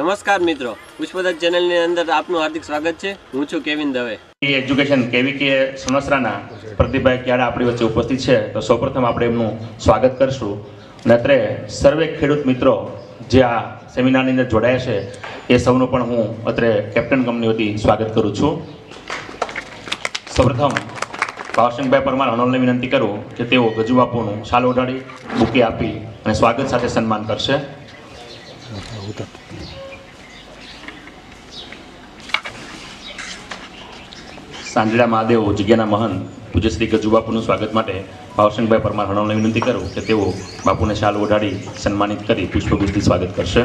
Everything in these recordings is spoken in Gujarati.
નમસ્કાર મિત્રો. પુષ્પદત્ત ચેનલની અંદર આપનું હાર્દિક સ્વાગત છે. હું છું કેવિન દવે. એજ્યુકેશન કેવી કે સમસરાના પ્રતિભાઈ ક્યારે આપણી વચ્ચે ઉપસ્થિત છે, તો સૌપ્રથમ આપણે એમનું સ્વાગત કરશું. અને અત્રે સર્વે ખેડૂત મિત્રો જે આ સેમિનારની અંદર જોડાયા છે, એ સૌનું પણ હું અત્રે કેપ્ટન કંપની વતી સ્વાગત કરું છું. સૌપ્રથમ ભાવસિંહભાઈ પરમાર અનોલને વિનંતી કરું કે તેઓ ગજુ બાપુનું શાલ ઓઢાડી બુકે આપી અને સ્વાગત સાથે સન્માન કરશે. સાંજડા મહાદેવ, જગ્યાના મહંત, પૂજ્ય શ્રી ગજુબાપુનું સ્વાગત માટે ભાવસિંહભાઈ પરમાર હણવને વિનંતી કરું કે તેઓ બાપુને શાલ ઓઢાડી સન્માનિત કરી પુષ્પગુસ્તી સ્વાગત કરશે.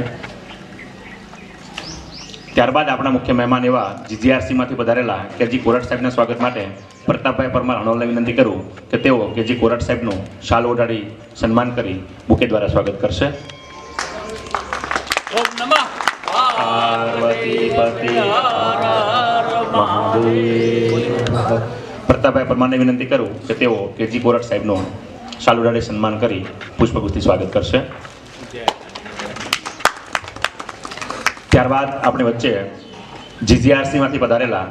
ત્યારબાદ આપણા મુખ્ય મહેમાન એવા જીજીઆરસીમાંથી પધારેલા કેજી કોરટ સાહેબના સ્વાગત માટે પ્રતાપભાઈ પરમાર હણોલને વિનંતી કરું કે તેઓ કેજી કોરટ સાહેબનું શાલ ઓઢાડી સન્માન કરી બુકે દ્વારા સ્વાગત કરશે. પાર્વતી પતિ પ્રતાપભાઈ પરમારને વિનંતી કરું કે તેઓ કેજી કોરટ સાહેબનું શાલુડાડે સન્માન કરી પુષ્પગુસ્તી સ્વાગત કરશે. ત્યારબાદ આપણે વચ્ચે જીજીઆરસીમાંથી પધારેલા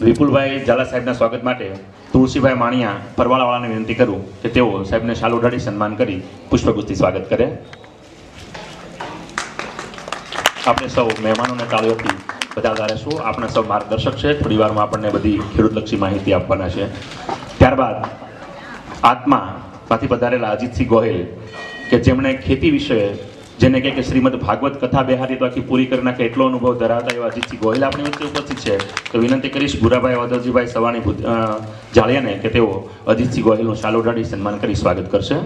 વિપુલભાઈ ઝાલા સાહેબના સ્વાગત માટે તુલસીભાઈ માણિયા પરવાળાવાળાને વિનંતી કરું કે તેઓ સાહેબને શાલ ઉડાડી સન્માન કરી પુષ્પગુચ્છથી સ્વાગત કરે. આપણે સૌ મહેમાનોને તાળીઓથી બધા ધારેશું આપણે સૌ માર્ગદર્શક છે. થોડી વારમાં આપણને બધી ખેડૂતલક્ષી માહિતી આપવાના છે. ત્યારબાદ આત્મામાંથી પધારેલા અજીતસિંહ ગોહિલ, કે જેમણે ખેતી વિશે જેને કહે કે શ્રીમદ ભાગવત કથા બેહારી, તો આખી પૂરી કરી નાખે એટલો અનુભવ ધરાવતા એવા અજીતસિંહ ગોહિલ આપણી વચ્ચે ઉપસ્થિત છે. તો વિનંતી કરીશ ભૂરાભાઈ વાદળજીભાઈ સવાણી જાળિયાને કે તેઓ અજીતસિંહ ગોહિલનું શાલ ઉડાડી સન્માન કરી સ્વાગત કરશે.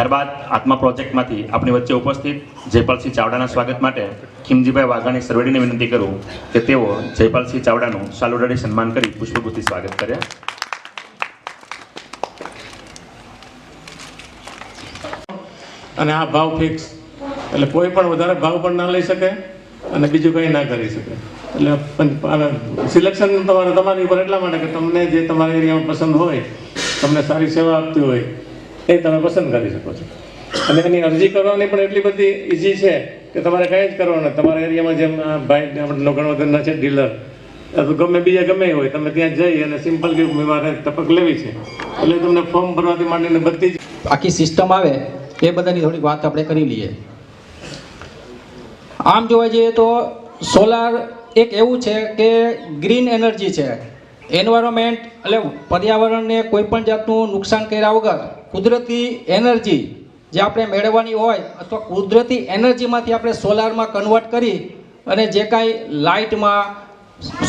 ત્યારબાદ આત્મા પ્રોજેક્ટમાંથી આપણી વચ્ચે ઉપસ્થિત જયપાલસિંહ ચાવડાના સ્વાગત માટે ખીમજીભાઈ વાઘાણી સરવડીને વિનંતી કરું કે તેઓ જયપાલસિંહ ચાવડાનું સાલુડાડી સન્માન કરી પુષ્પગુથી સ્વાગત કરે. અને આ ભાવ ફિક્સ એટલે કોઈ પણ વધારે ભાવ પણ ના લઈ શકે અને બીજું કંઈ ના કરી શકે. એટલે સિલેક્શન તમારે તમારી ઉપર એટલા માટે કે તમને જે તમારા એરિયામાં પસંદ હોય, તમને સારી સેવા આપતી હોય એ તમે પસંદ કરી શકો છો. અને એની અરજી કરવાની પણ એટલી બધી ઇઝી છે કે તમારે કંઈ જ કરવાનું તમારા એરિયામાં જેમ ભાઈ ગણવદરના છે ડીલર તો ગમે બીજા ગમે હોય. તમે ત્યાં જઈ અને સિમ્પલ કે મારે ટપક લેવી છે. એટલે તમને ફોર્મ ભરવાથી માંડીને બધી જ આખી સિસ્ટમ આવે, એ બધાની થોડીક વાત આપણે કરી લઈએ. આમ જોવા જઈએ તો સોલાર એક એવું છે કે ગ્રીન એનર્જી છે. એન્વાયરમેન્ટ એટલે પર્યાવરણને કોઈ પણ જાતનું નુકસાન કર્યા વગર કુદરતી એનર્જી જે આપણે મેળવવાની હોય અથવા કુદરતી એનર્જીમાંથી આપણે સોલારમાં કન્વર્ટ કરી અને જે કાંઈ લાઇટમાં,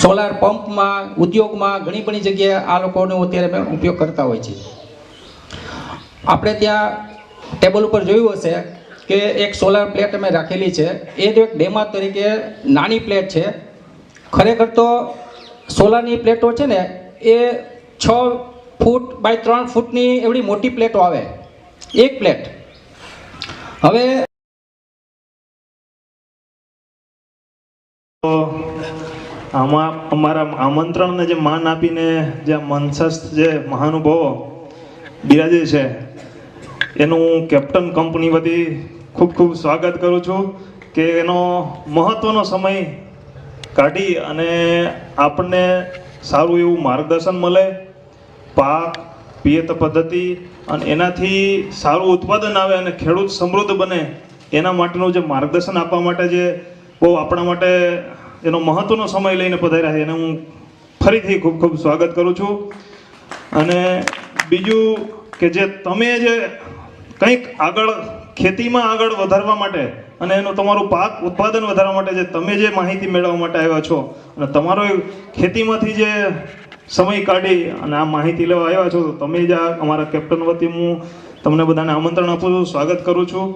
સોલાર પંપમાં, ઉદ્યોગમાં ઘણી બધી જગ્યાએ આ લોકોનો અત્યારે ઉપયોગ કરતા હોય છે. આપણે ત્યાં ટેબલ ઉપર જોયું હશે કે એક સોલાર પ્લેટ અમે રાખેલી છે. એ એક ડેમા તરીકે નાની પ્લેટ છે. ખરેખર તો સોલારની પ્લેટો છે ને, એ છ ફૂટ બાય ત્રણ ફૂટની એવડી મોટી પ્લેટો આવે. એક પ્લેટ. હવે આમાં અમારા આમંત્રણને જે માન આપીને જે મનસસ્થ જે મહાનુભાવો બિરાજે છે, એનું કેપ્ટન કંપની વતી ખૂબ ખૂબ સ્વાગત કરું છું કે એનો મહત્વનો સમય કાઢી અને આપણને સારું એવું માર્ગદર્શન મળે. પાક, પિયત પદ્ધતિ અને એનાથી સારું ઉત્પાદન આવે અને ખેડૂત સમૃદ્ધ બને, એના માટેનું જે માર્ગદર્શન આપવા માટે જે બહુ આપણા માટે એનો મહત્વનો સમય લઈને પધાર્યા છે, એને હું ફરીથી ખૂબ ખૂબ સ્વાગત કરું છું. અને બીજું કે જે તમે જે કંઈક આગળ ખેતીમાં આગળ વધારવા માટે અને એનું તમારું પાક ઉત્પાદન વધારવા માટે જે તમે જે માહિતી મેળવવા માટે આવ્યા છો અને તમારો ખેતીમાંથી જે સમય કાઢી અને આ માહિતી લેવા આવ્યા છો, તો તમે જ આ અમારા કેપ્ટન વતી હું તમને બધાને આમંત્રણ આપું છું, સ્વાગત કરું છું.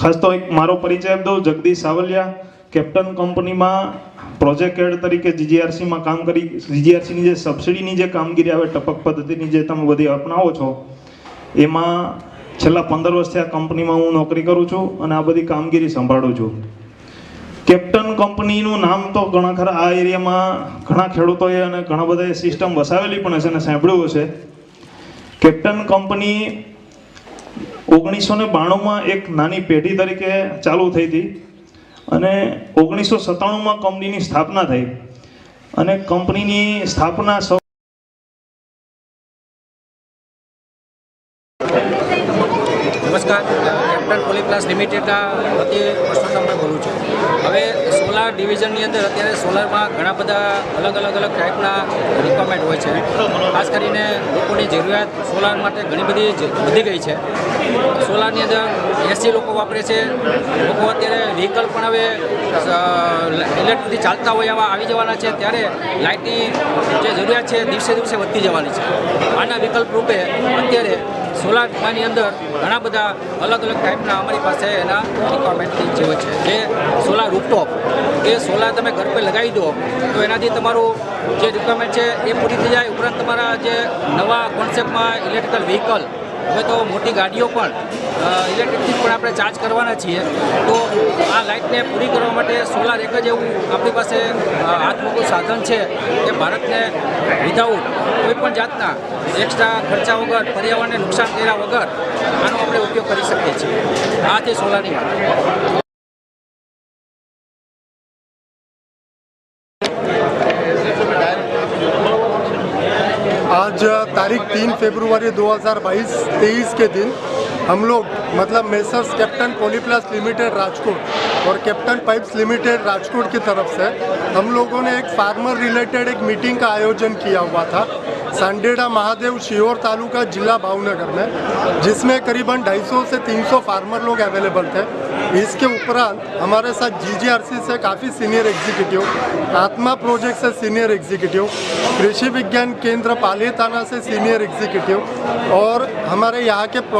ખાસ તો એક મારો પરિચય આપી દઉં, જગદીશ સાવલિયા, કેપ્ટન કંપનીમાં પ્રોજેક્ટ હેડ તરીકે જીજીઆરસીમાં કામ કરી, જીજીઆરસીની જે સબસિડીની જે કામગીરી આવે, ટપક પદ્ધતિની જે તમે બધી અપનાવો છો, એમાં છેલ્લા પંદર વર્ષથી આ કંપનીમાં હું નોકરી કરું છું અને આ બધી કામગીરી સંભાળું છું. કેપ્ટન કંપનીનું નામ તો ઘણા ખરા આ એરિયામાં ઘણા ખેડૂતોએ અને ઘણા બધાએ સિસ્ટમ વસાવેલી પણ હશે અને સાંભળ્યું હશે. કેપ્ટન કંપની ઓગણીસો ને બાણુંમાં એક નાની પેઢી તરીકે ચાલુ થઈ હતી અને ઓગણીસો સત્તાણુંમાં કંપનીની સ્થાપના થઈ અને કંપનીની સ્થાપના સૌ નમસ્કાર. કેપ્ટન પોલીપ્લાસ લિમિટેડના વતી પરસોત્તમભાઈ બોલું છું. હવે સોલાર ડિવિઝનની અંદર અત્યારે સોલારમાં ઘણા બધા અલગ અલગ અલગ ટાઈપના રિક્વાયરમેન્ટ હોય છે. ખાસ કરીને લોકોની જરૂરિયાત સોલાર માટે ઘણી બધી વધી ગઈ છે. સોલારની અંદર એસી લોકો વાપરે છે. લોકો અત્યારે વ્હીકલ પણ હવે ઇલેક્ટ્રિકથી ચાલતા હોય એવા આવી જવાના છે. ત્યારે લાઇટની જે જરૂરિયાત છે દિવસે દિવસે વધતી જવાની છે. આના વિકલ્પ રૂપે અત્યારે સોલારની અંદર ઘણા બધા અલગ અલગ ટાઈપના અમારી પાસે એના રિક્વાયરમેન્ટ જેવો છે. જે સોલાર રૂપટોપ એ સોલાર તમે ઘર પર લગાવી દો, તો એનાથી તમારું જે રિક્વાયરમેન્ટ છે એ પૂરી થઈ જાય. ઉપરાંત તમારા જે નવા કોન્સેપ્ટમાં ઇલેક્ટ્રિકલ વ્હીકલ હવે તો મોટી ગાડીઓ પણ ઇલેક્ટ્રિકથી પણ આપણે ચાર્જ કરવાના છીએ. તો આ લાઇટને પૂરી કરવા માટે સોલાર એક જ એવું આપણી પાસે અ, સાધન છે કે ભારતને વિધાઉટ કોઈ પણ જાતના એક્સ્ટ્રા ખર્ચા વગર પર્યાવરણને નુકસાન કર્યા વગર આનો આપણે ઉપયોગ કરી શકીએ છીએ. આ છે સોલારની વાત. आज तारीख तीन फरवरी 2022 तेईस के दिन हम लोग मतलब Messrs Captain Polyplast limited Rajkot और कैप्टन पाइप्स लिमिटेड राजकोट की तरफ़ से हम लोगों ने एक फार्मर रिलेटेड एक मीटिंग का आयोजन किया हुआ था सांडेड़ा महादेव शिहोर तालुका जिला भावनगर में, जिसमें करीबन 250 से 300 फार्मर लोग अवेलेबल थे। इसके उपरांत हमारे साथ जीजीआरसी से काफ़ी सीनियर एग्जीक्यूटिव आत्मा प्रोजेक्ट से सीनियर एग्जीक्यूटिव कृषि विज्ञान केंद्र पाली थाना से सीनियर एग्जीक्यूटिव और हमारे यहाँ के